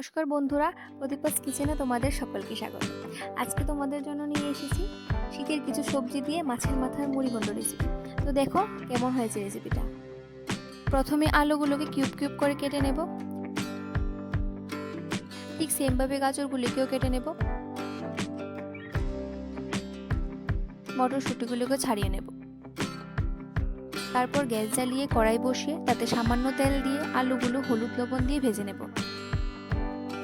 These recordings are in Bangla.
নমস্কার বন্ধুরা, প্রদীপাস কিচেনে তোমাদের সকলকে স্বাগত। আজকে তোমাদের জন্য নিয়ে এসেছি শীতের কিছু সবজি দিয়ে মাছের মাথার মুড়িঘণ্ড রেসিপি তো দেখো কেমন হয়েছে রেসিপিটা প্রথমে আলুগুলোকে কিউব কিউব করে কেটে নেব। ঠিক সেমভাবে গাজরগুলিকেও কেটে নেব। মটরশুঁটিগুলোকে ছাড়িয়ে নেব। তারপর গ্যাস জ্বালিয়ে কড়াই বসিয়ে তাতে সামান্য তেল দিয়ে আলুগুলো হলুদ লবণ দিয়ে ভেজে নেব।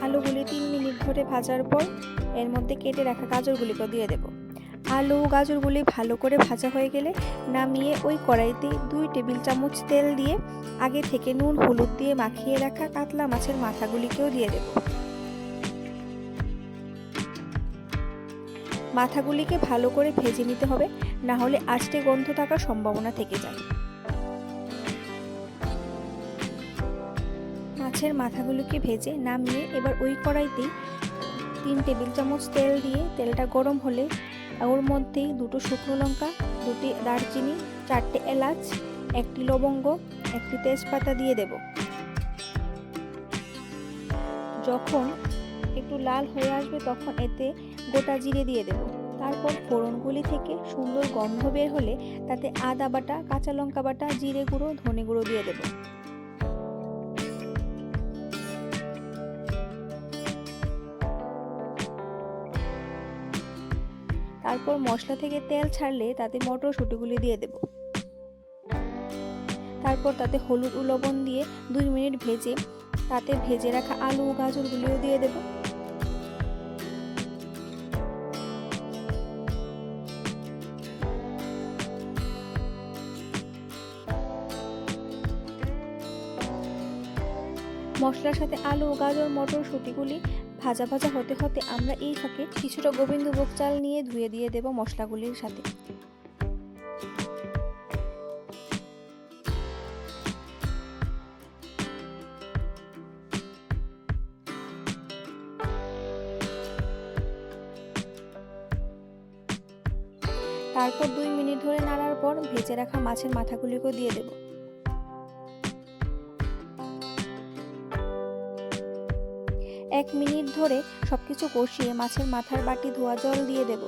আলুগুলি তিন মিনিট ধরে ভাজার পর এর মধ্যে কেটে রাখা গাজরগুলিকে দিয়ে দেব। আলু গাজরগুলি ভালো করে ভাজা হয়ে গেলে নামিয়ে ওই কড়াইতে দুই টেবিল চামচ তেল দিয়ে আগে থেকে নুন, হলুদ দিয়ে মাখিয়ে রাখা কাতলা মাছের মাথাগুলিকেও দিয়ে দেব। মাথাগুলিকে ভালো করে ভেজে নিতে হবে না হলে আষ্টে গন্ধ থাকার সম্ভাবনা থেকে যায়। মাছের মাথাগুলোকে ভেজে নামিয়ে এবার ওই কড়াইতেই তিন টেবিল চামচ তেল দিয়ে তেলটা গরম হলে ওর মধ্যেই দুটো শুকনো লঙ্কা, দুটি দারচিনি, চারটে এলাচ, একটি লবঙ্গ, একটি তেজপাতা দিয়ে দেব। যখন একটু লাল হয়ে আসবে তখন এতে গোটা জিরে দিয়ে দেব। তারপর ফোড়নগুলি থেকে সুন্দর গন্ধ বের হলে তাতে আদা বাটা, কাঁচা লঙ্কা বাটা, জিরে গুঁড়ো, ধনে গুঁড়ো দিয়ে দেবো। তারপর মশলা থেকে তেল ছাড়লে তাতে মটরশুঁটিগুলি দিয়ে দেব। তারপর তাতে হলুদ ও লবণ দিয়ে দুই মিনিট ভেজে, তাতে ভেজে রাখা আলু ও গাজরগুলিও দিয়ে দেব। মশলার সাথে আলু ও গাজর মটরশুঁটিগুলি ভাজা ভাজা হতে হতে আমরা এই ফাঁকে কিছুটা গোবিন্দভোগ চাল নিয়ে ধুয়ে দিয়ে দেব মশলাগুলির সাথে। তারপর দুই মিনিট ধরে নাড়ার পর ভেজে রাখা মাছের মাথাগুলিকেও দিয়ে দেবো। এক মিনিট ধরে সবকিছু কষিয়ে মাছের মাথার বাটি ধোয়া জল দিয়ে দেব।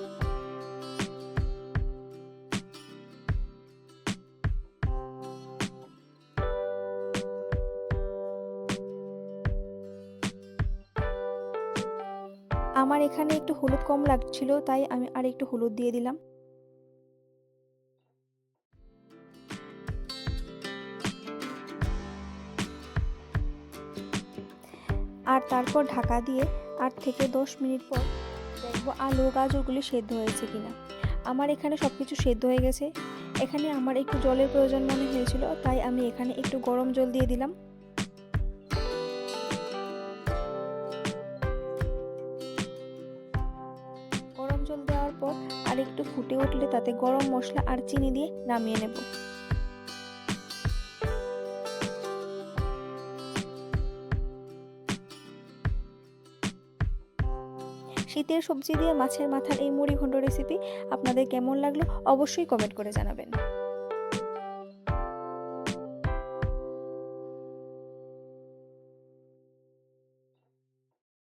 আমার এখানে একটু হলুদ কম লাগছিল, তাই আমি আর একটু হলুদ দিয়ে দিলাম। আর তারপর ঢাকা দিয়ে আট থেকে দশ মিনিট পর দেখব আলু গাজরগুলি সেদ্ধ হয়েছে কিনা। আমার এখানে সব কিছু সেদ্ধ হয়ে গেছে। এখানে আমার একটু জলের প্রয়োজন মনে হয়েছিল, তাই আমি এখানে একটু গরম জল দিয়ে দিলাম। গরম জল দেওয়ার পর আর একটু ফুটে উঠলে তাতে গরম মশলা আর চিনি দিয়ে নামিয়ে নেব। শীতের সবজি দিয়ে মাছের মাথার এই মুড়ি ঘন্ট রেসিপি আপনাদের কেমন লাগল অবশ্যই কমেন্ট করে জানাবেন।